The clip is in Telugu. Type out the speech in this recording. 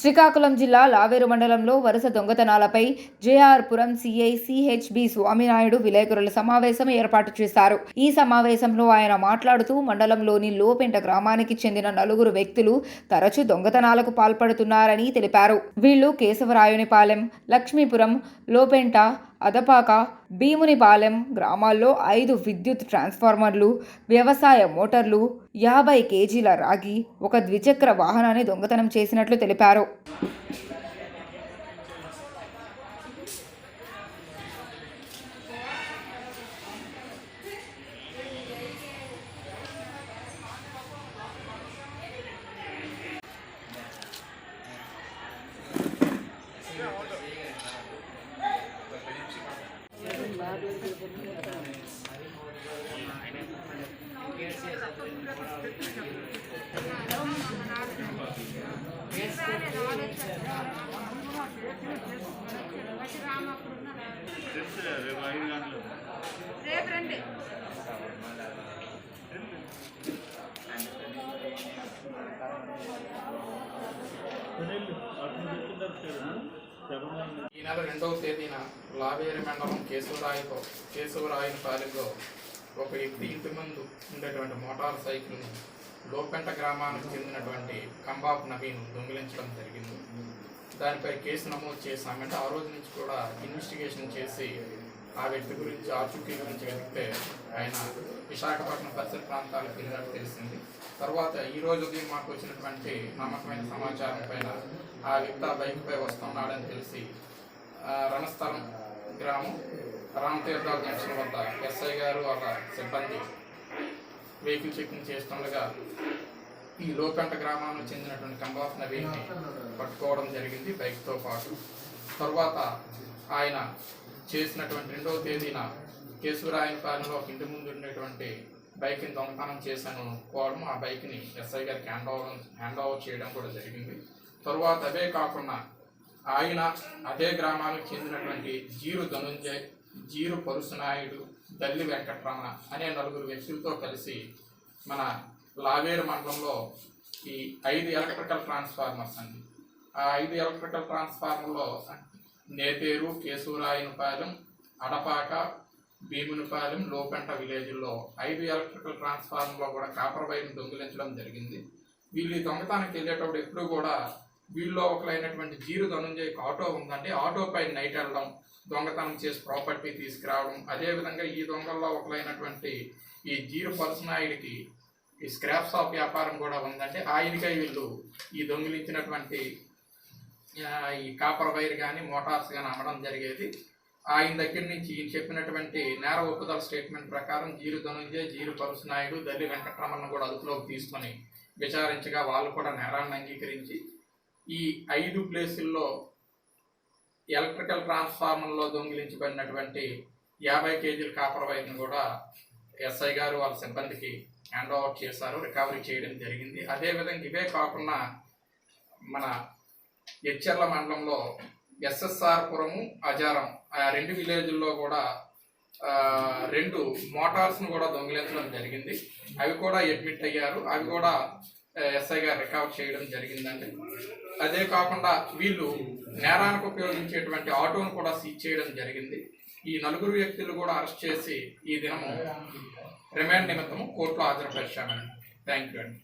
శ్రీకాకుళం జిల్లా లావేరు మండలంలో వరుస దొంగతనాలపై JR Puram CI C H B Swaminaidu విలేకరుల సమావేశం ఏర్పాటు చేశారు. ఈ సమావేశంలో ఆయన మాట్లాడుతూ మండలంలోని లోపెంట గ్రామానికి చెందిన నలుగురు వ్యక్తులు తరచు దొంగతనాలకు పాల్పడుతున్నారని తెలిపారు. వీళ్ళు కేశవరాయునిపాలెం లక్ష్మీపురం లోపెంట అదపాక భీమునిపాలెం గ్రామాల్లో ఐదు విద్యుత్ ట్రాన్స్ఫార్మర్లు వ్యవసాయ మోటార్లు యాభై కేజీల రాగి ఒక ద్విచక్ర వాహనాన్ని దొంగతనం చేసినట్లు తెలిపారు. రేపు రండి ఈ నెల రెండవ తేదీన లావేరి మండలం కేశవరాయతో కేశవరాయనపాలెంలో ఒక వ్యక్తి ఇంటి ముందు ఉండేటువంటి మోటార్ సైకిల్ను లోపెంట గ్రామానికి చెందినటువంటి కంబాబ్ నవీన్ దొంగిలించడం జరిగింది. దానిపై కేసు నమోదు చేశామంటే ఆ రోజు నుంచి కూడా ఇన్వెస్టిగేషన్ చేసి ఆ వ్యక్తి గురించి ఆచూకీ గురించి వెతికితే ఆయన. విశాఖపట్నం పరిసర ప్రాంతాలకు వెళ్ళినట్టు తెలిసింది. తర్వాత ఈ రోజు ఉదయం మాకు వచ్చినటువంటి నమ్మకమైన సమాచారం పైన ఆ వ్యక్తి ఆ బైక్పై వస్తున్నాడని తెలిసి రణస్థలం గ్రామం రామతీర్థాల జంక్షన్ వద్ద ఎస్ఐ గారు వాళ్ళ సిబ్బంది వెహికల్ చెకింగ్ చేస్తుండగా ఈ లోకంట గ్రామానికి చెందినటువంటి కంబాస్ నవీన్ని పట్టుకోవడం జరిగింది బైక్తో పాటు. తర్వాత ఆయన చేసినటువంటి రెండవ తేదీన కేశవరాయనపాలెంలో ఒక ఇంటి ముందు ఉండేటువంటి బైక్ని దొంగతనం చేశాను కోవడం ఆ బైక్ని ఎస్ఐ గారికి హ్యాండ్ ఓవర్ హ్యాండ్ ఓవర్ చేయడం కూడా జరిగింది. తర్వాత అవే కాకుండా ఆయన అదే గ్రామానికి చెందినటువంటి జీరు ధనుంజయ్ జీరు పరుసునాయుడు దల్లి వెంకట్రమణ అనే నలుగురు వ్యక్తులతో కలిసి మన లావేరు మండలంలో ఈ ఐదు ఎలక్ట్రికల్ ట్రాన్స్ఫార్మర్స్ అండి. ఆ ఐదు ఎలక్ట్రికల్ ట్రాన్స్ఫార్మర్లో నేతేరు కేశవరాయనపాలెం అడపాక భీమునిపాలెం లోకంట విలేజ్లో ఐదు ఎలక్ట్రికల్ ట్రాన్స్ఫార్మర్లో కూడా కాపర్ వైర్ను దొంగిలించడం జరిగింది. వీళ్ళు దొంగతానికి దొంగతనానికి వెళ్ళేటప్పుడు ఎప్పుడూ కూడా వీళ్ళలో ఒకలైనటువంటి జీరు ధనుంజయకి ఆటో ఉందండి. ఆటో పైన నైట్ వెళ్ళడం దొంగతనం చేసి ప్రాపర్టీ తీసుకురావడం. అదేవిధంగా ఈ దొంగల్లో ఒకలైనటువంటి ఈ జీరు పర్సనాయుడికి ఈ స్క్రాప్ షాప్ వ్యాపారం కూడా ఉందంటే ఆయనకై వీళ్ళు ఈ దొంగిలించినటువంటి ఈ కాపర్ వైర్ కానీ మోటార్స్ కానీ అమ్మడం జరిగేది. ఆయన దగ్గర నుంచి ఈయన చెప్పినటువంటి నేర ఒప్పుదల స్టేట్మెంట్ ప్రకారం జీరు ధనుంజయ్ జీరు పరుసునాయుడు దల్లి వెంకటరమణను కూడా అదుపులోకి తీసుకొని విచారించగా వాళ్ళు కూడా నేరాన్ని అంగీకరించి ఈ ఐదు ప్లేసుల్లో ఎలక్ట్రికల్ ట్రాన్స్ఫార్మర్లో దొంగిలించబడినటువంటి యాభై కేజీల కాపర్ వైర్ను కూడా ఎస్ఐ గారు వాళ్ళ సిబ్బందికి హ్యాండ్ ఓవర్ చేశారు రికవరీ చేయడం జరిగింది. అదేవిధంగా ఇవే కాకుండా మన ఎచ్చర్ల మండలంలో ఎస్ఎస్ఆర్ పురము అజారం ఆ రెండు విలేజ్ల్లో కూడా రెండు మోటార్స్ను కూడా దొంగిలించడం జరిగింది. అవి కూడా అడ్మిట్ అయ్యారు. అవి కూడా ఎస్ఐ గారు రికవర్ చేయడం జరిగిందండి. అదే కాకుండా వీళ్ళు నేరానికి ఉపయోగించేటువంటి ఆటోను కూడా సీజ్ చేయడం జరిగింది. ఈ నలుగురు వ్యక్తులు కూడా అరెస్ట్ చేసి ఈ దినము రిమాండ్ నిమిత్తము కోర్టులో హాజరుపరిచామండి థ్యాంక్ యూ అండి.